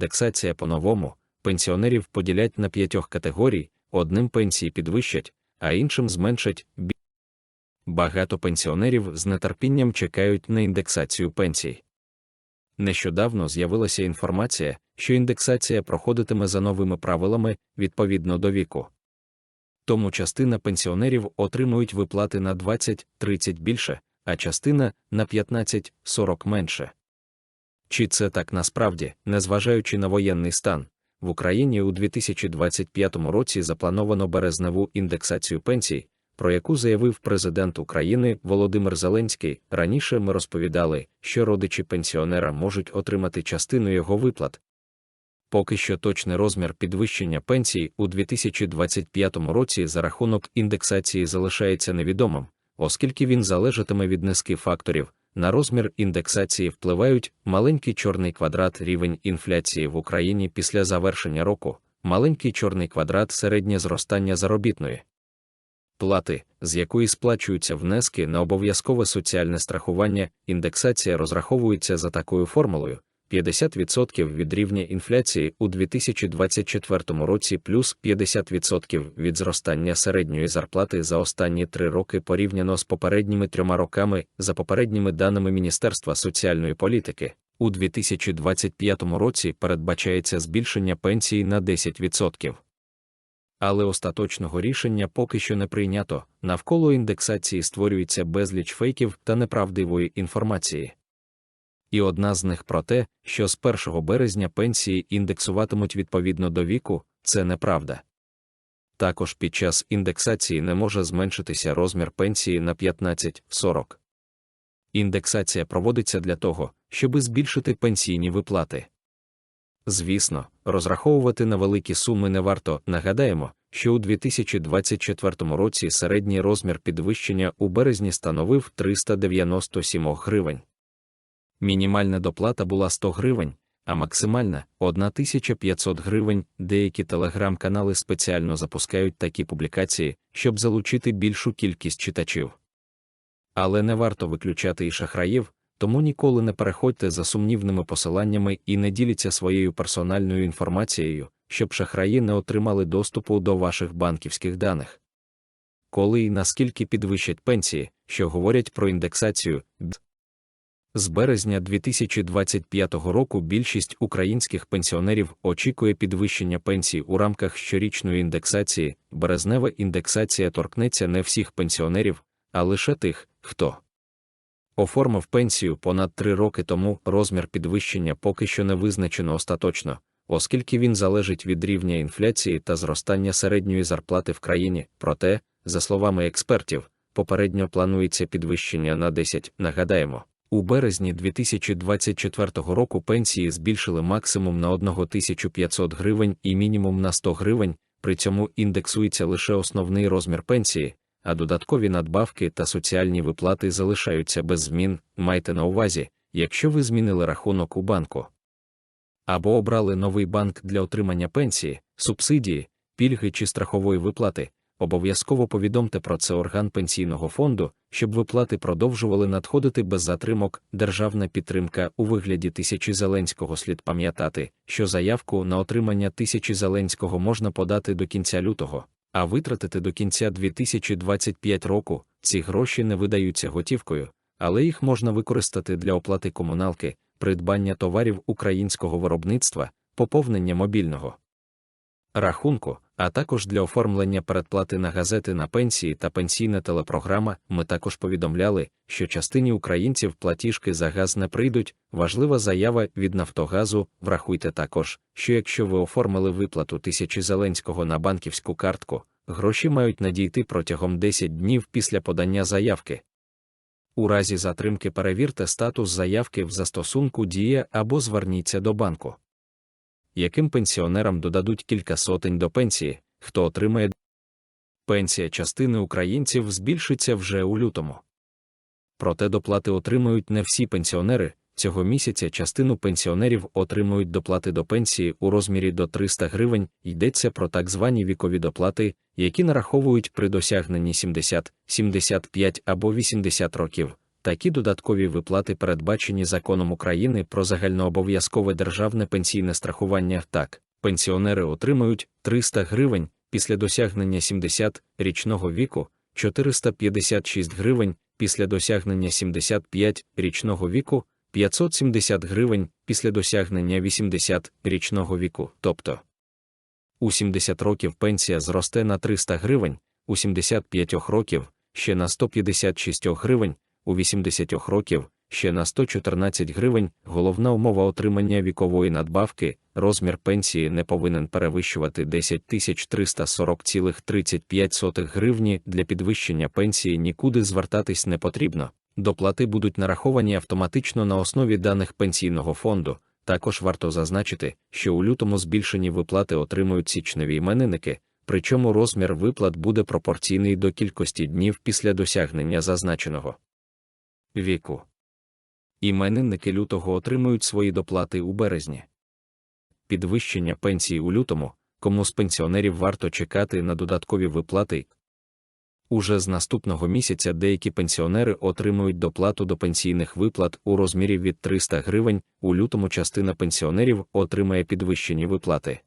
індексація по-новому, пенсіонерів поділять на п'ятьох категорій, одним пенсії підвищать, а іншим зменшать. Багато пенсіонерів з нетерпінням чекають на індексацію пенсій. Нещодавно з'явилася інформація, що індексація проходитиме за новими правилами відповідно до віку. Тому частина пенсіонерів отримують виплати на 20-30 більше, а частина на 15-40 менше. Чи це так насправді, незважаючи на воєнний стан, в Україні у 2025 році заплановано березневу індексацію пенсій, про яку заявив президент України Володимир Зеленський. Раніше ми розповідали, що родичі пенсіонера можуть отримати частину його виплат. Поки що точний розмір підвищення пенсій у 2025 році за рахунок індексації залишається невідомим, оскільки він залежатиме від низки факторів. На розмір індексації впливають маленький чорний квадрат рівень інфляції в Україні після завершення року, маленький чорний квадрат середнє зростання заробітної плати, з якої сплачуються внески на обов'язкове соціальне страхування, індексація розраховується за такою формулою: 50% від рівня інфляції у 2024 році плюс 50% від зростання середньої зарплати за останні три роки порівняно з попередніми трьома роками, за попередніми даними Міністерства соціальної політики. У 2025 році передбачається збільшення пенсії на 10%. Але остаточного рішення поки що не прийнято, навколо індексації створюється безліч фейків та неправдивої інформації. І одна з них про те, що з 1 березня пенсії індексуватимуть відповідно до віку, це неправда. Також під час індексації не може зменшитися розмір пенсії на 15-40. Індексація проводиться для того, щоби збільшити пенсійні виплати. Звісно, розраховувати на великі суми не варто. Нагадаємо, що у 2024 році середній розмір підвищення у березні становив 397 гривень. Мінімальна доплата була 100 гривень, а максимальна 1500 гривень. Деякі телеграм-канали спеціально запускають такі публікації, щоб залучити більшу кількість читачів. Але не варто виключати і шахраїв, тому ніколи не переходьте за сумнівними посиланнями і не діліться своєю персональною інформацією, щоб шахраї не отримали доступу до ваших банківських даних. Коли і наскільки підвищать пенсії, що говорять про індексацію, з березня 2025 року більшість українських пенсіонерів очікує підвищення пенсій у рамках щорічної індексації. Березнева індексація торкнеться не всіх пенсіонерів, а лише тих, хто оформив пенсію понад три роки тому. Розмір підвищення поки що не визначено остаточно, оскільки він залежить від рівня інфляції та зростання середньої зарплати в країні. Проте, за словами експертів, попередньо планується підвищення на 10, нагадаємо. У березні 2024 року пенсії збільшили максимум на 1500 гривень і мінімум на 100 гривень, при цьому індексується лише основний розмір пенсії, а додаткові надбавки та соціальні виплати залишаються без змін. Майте на увазі, якщо ви змінили рахунок у банку або обрали новий банк для отримання пенсії, субсидії, пільги чи страхової виплати, обов'язково повідомте про це орган пенсійного фонду, щоб виплати продовжували надходити без затримок. Державна підтримка у вигляді тисячі Зеленського слід пам'ятати, що заявку на отримання тисячі Зеленського можна подати до кінця лютого, а витратити до кінця 2025 року. Ці гроші не видаються готівкою, але їх можна використати для оплати комуналки, придбання товарів українського виробництва, поповнення мобільного рахунку, а також для оформлення передплати на газети на пенсії та пенсійна телепрограма. Ми також повідомляли, що частині українців платіжки за газ не прийдуть. Важлива заява від Нафтогазу. Врахуйте також, що якщо ви оформили виплату тисячі Зеленського на банківську картку, гроші мають надійти протягом 10 днів після подання заявки. У разі затримки перевірте статус заявки в застосунку Дія або зверніться до банку. Яким пенсіонерам додадуть кілька сотень до пенсії, хто отримає пенсія частини українців збільшиться вже у лютому. Проте доплати отримують не всі пенсіонери. Цього місяця частину пенсіонерів отримують доплати до пенсії у розмірі до 300 гривень, йдеться про так звані вікові доплати, які нараховують при досягненні 70, 75 або 80 років. Такі додаткові виплати передбачені законом України про загальнообов'язкове державне пенсійне страхування. Так, пенсіонери отримують 300 гривень після досягнення 70-річного віку, 456 гривень після досягнення 75-річного віку, 570 гривень після досягнення 80-річного віку. Тобто у 70 років пенсія зросте на 300 гривень, у 75 років ще на 156 гривень, у 80 років ще на 114 гривень. Головна умова отримання вікової надбавки, розмір пенсії не повинен перевищувати 10 340,35 гривні. Для підвищення пенсії нікуди звертатись не потрібно. Доплати будуть нараховані автоматично на основі даних пенсійного фонду. Також варто зазначити, що у лютому збільшені виплати отримують січневі іменинники, причому розмір виплат буде пропорційний до кількості днів після досягнення зазначеного віку. Іменинники лютого отримують свої доплати у березні. Підвищення пенсії у лютому, кому з пенсіонерів варто чекати на додаткові виплати. Уже з наступного місяця деякі пенсіонери отримують доплату до пенсійних виплат у розмірі від 300 гривень, у лютому частина пенсіонерів отримає підвищені виплати.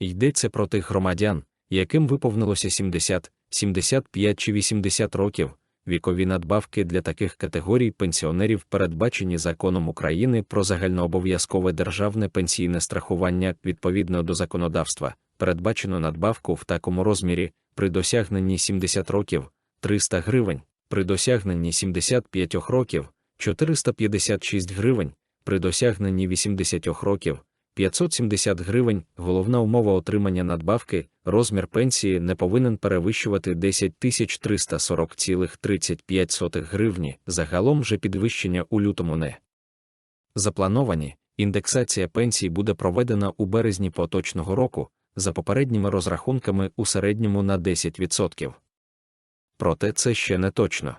Йдеться про тих громадян, яким виповнилося 70, 75 чи 80 років, Вікові надбавки для таких категорій пенсіонерів передбачені законом України про загальнообов'язкове державне пенсійне страхування. Відповідно до законодавства, передбачено надбавку в такому розмірі при досягненні 70 років 300 гривень, при досягненні 75 років 456 гривень, при досягненні 80 років 570 гривень. Головна умова отримання надбавки, розмір пенсії не повинен перевищувати 10 340,35 гривні. Загалом же підвищення у лютому не заплановані. Індексація пенсій буде проведена у березні поточного року, за попередніми розрахунками у середньому на 10%. Проте це ще не точно.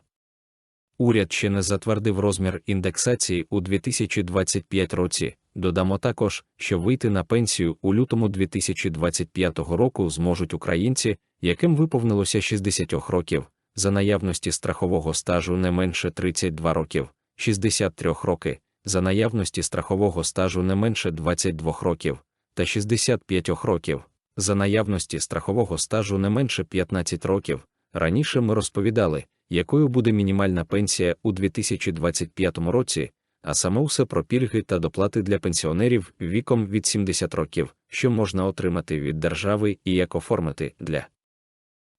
Уряд ще не затвердив розмір індексації у 2025 році. Додамо також, що вийти на пенсію у лютому 2025 року зможуть українці, яким виповнилося 60 років, за наявності страхового стажу не менше 32 років, 63 роки, за наявності страхового стажу не менше 22 років. Та 65 років, за наявності страхового стажу не менше 15 років. Раніше ми розповідали, якою буде мінімальна пенсія у 2025 році а саме усе про пільги та доплати для пенсіонерів віком від 70 років, що можна отримати від держави і як оформити для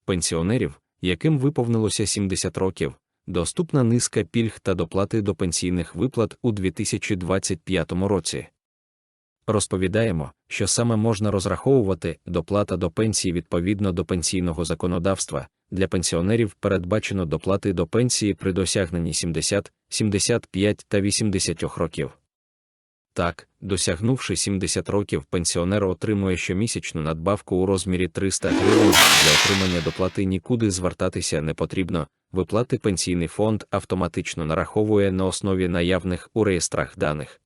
пенсіонерів, яким виповнилося 70 років, доступна низка пільг та доплати до пенсійних виплат у 2025 році. Розповідаємо, що саме можна розраховувати доплата до пенсії відповідно до пенсійного законодавства, для пенсіонерів передбачено доплати до пенсії при досягненні 70, 75 та 80 років. Так, досягнувши 70 років, пенсіонер отримує щомісячну надбавку у розмірі 300 гривень. Для отримання доплати нікуди звертатися не потрібно. Виплати пенсійний фонд автоматично нараховує на основі наявних у реєстрах даних.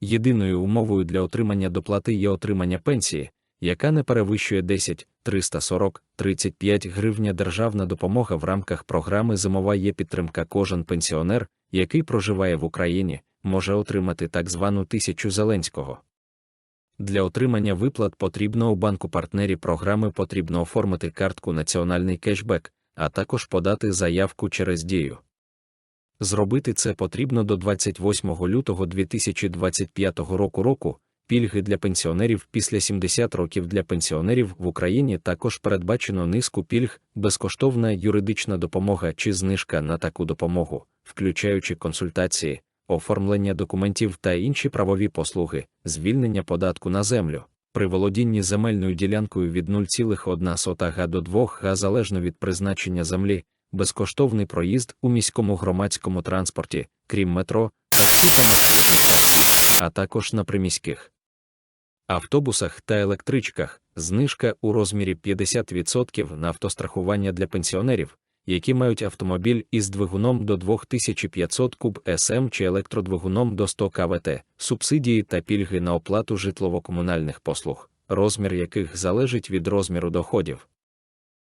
Єдиною умовою для отримання доплати є отримання пенсії, яка не перевищує 10 340 35 гривня державна допомога в рамках програми Зимова є підтримка. Кожен пенсіонер, який проживає в Україні, може отримати так звану тисячу Зеленського. Для отримання виплат потрібно у банку партнері програми потрібно оформити картку Національний кешбек, а також подати заявку через дію. Зробити це потрібно до 28 лютого 2025 року року, пільги для пенсіонерів після 70 років для пенсіонерів в Україні також передбачено низку пільг, безкоштовна юридична допомога чи знижка на таку допомогу, включаючи консультації, оформлення документів та інші правові послуги, звільнення податку на землю. При володінні земельною ділянкою від 0,1 га до 2 га залежно від призначення землі, безкоштовний проїзд у міському громадському транспорті, крім метро, таксі та метро, а також на приміських автобусах та електричках, знижка у розмірі 50% на автострахування для пенсіонерів, які мають автомобіль із двигуном до 2500 куб СМ чи електродвигуном до 100 КВТ, субсидії та пільги на оплату житлово-комунальних послуг, розмір яких залежить від розміру доходів.